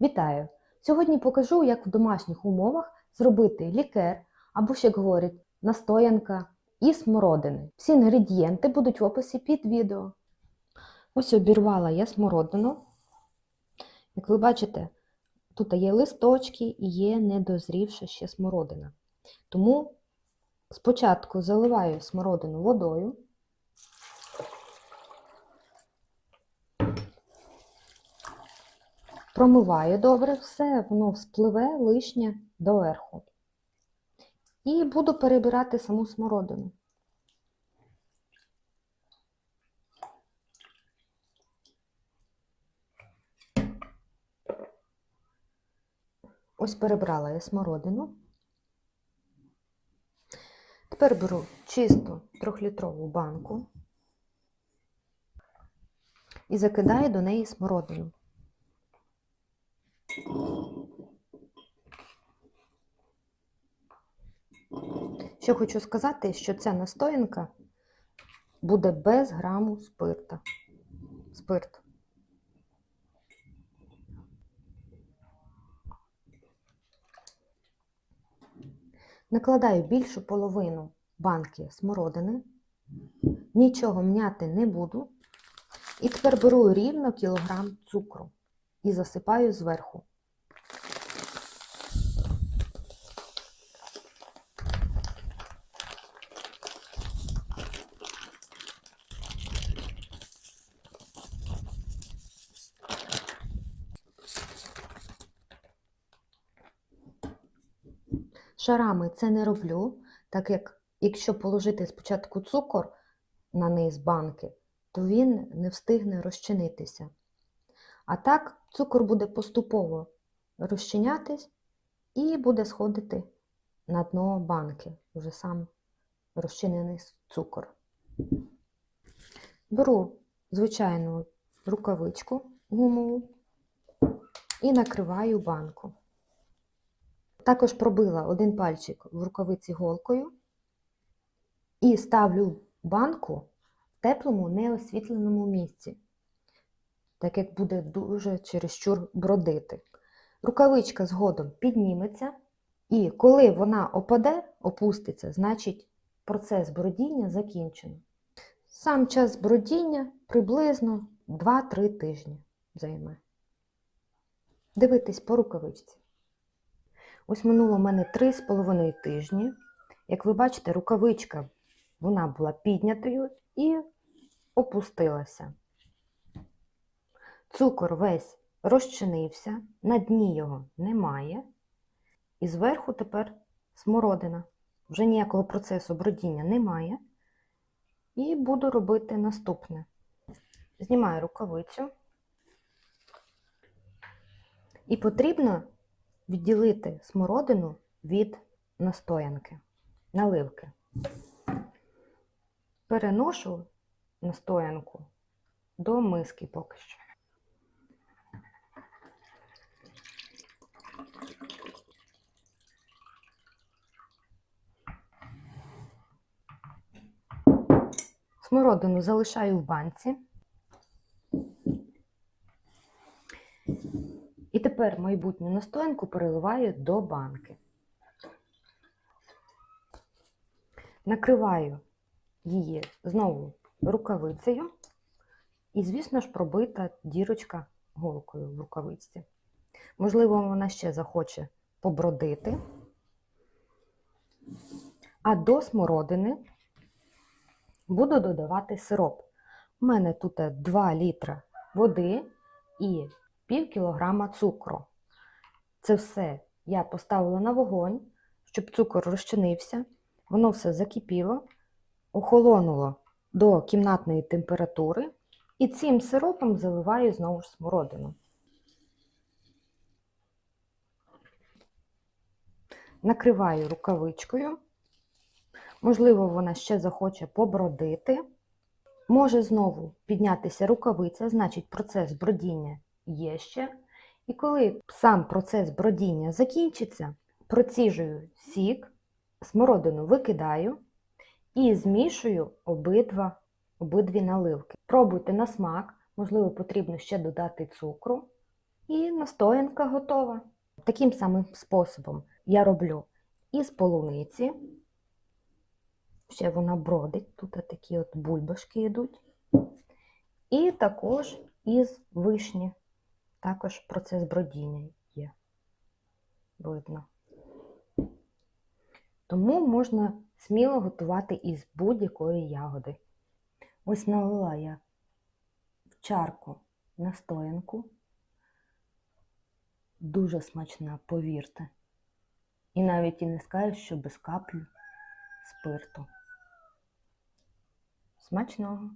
Вітаю! Сьогодні покажу, як в домашніх умовах зробити лікер або, як говорять, настоянка із смородини. Всі інгредієнти будуть в описі під відео. Ось обірвала я смородину. Як ви бачите, тут є листочки і є недозрівша ще смородина. Тому спочатку заливаю смородину водою. Промиваю добре все, воно вспливе лишнє доверху. І буду перебирати саму смородину. Ось перебрала я смородину. Тепер беру чисту трьохлітрову банку і закидаю до неї смородину. Ще хочу сказати, що ця настоянка буде без граму спирта. Спирт. Накладаю більшу половину банки смородини, нічого м'яти не буду. І тепер беру рівно кілограм цукру і засипаю зверху. Шарами це не роблю, так як якщо положити спочатку цукор на низ банки, то він не встигне розчинитися. А так цукор буде поступово розчинятись і буде сходити на дно банки, вже сам розчинений цукор. Беру звичайну рукавичку гумову і накриваю банку. Також пробила один пальчик в рукавиці голкою і ставлю банку в теплому неосвітленому місці, так як буде дуже чересчур бродити. Рукавичка згодом підніметься, і коли вона опаде, опуститься, значить процес бродіння закінчено. Сам час бродіння приблизно 2-3 тижні займе. Дивитись по рукавичці. Ось минуло в мене 3,5 тижні. Як ви бачите, рукавичка вона була піднятою і опустилася. Цукор весь розчинився, на дні його немає. І зверху тепер смородина. Вже ніякого процесу бродіння немає. І буду робити наступне. Знімаю рукавицю. І потрібно відділити смородину від настоянки, наливки. Переношу настоянку до миски поки що. Смородину залишаю в банці. І тепер майбутню настоянку переливаю до банки. Накриваю її знову рукавицею. І, звісно ж, пробита дірочка голкою в рукавичці. Можливо, вона ще захоче побродити. А до смородини буду додавати сироп. У мене тут 2 літра води і пів кілограма цукру. Це все я поставила на вогонь, щоб цукор розчинився. Воно все закипіло, охолонуло до кімнатної температури. І цим сиропом заливаю знову ж смородину. Накриваю рукавичкою. Можливо, вона ще захоче побродити. Може знову піднятися рукавиця, значить процес бродіння є ще. І коли сам процес бродіння закінчиться, проціжую сік, смородину викидаю і змішую обидва, обидві наливки. Пробуйте на смак, можливо, потрібно ще додати цукру. І настоянка готова. Таким самим способом я роблю із полуниці. Ще вона бродить, тут такі от бульбашки йдуть. І також із вишні. Також процес бродіння є. Видно. Тому можна сміло готувати із будь-якої ягоди. Ось налила я в чарку настоянку. Дуже смачна, повірте. І навіть і не скажеш, що без каплі спирту. Смачного!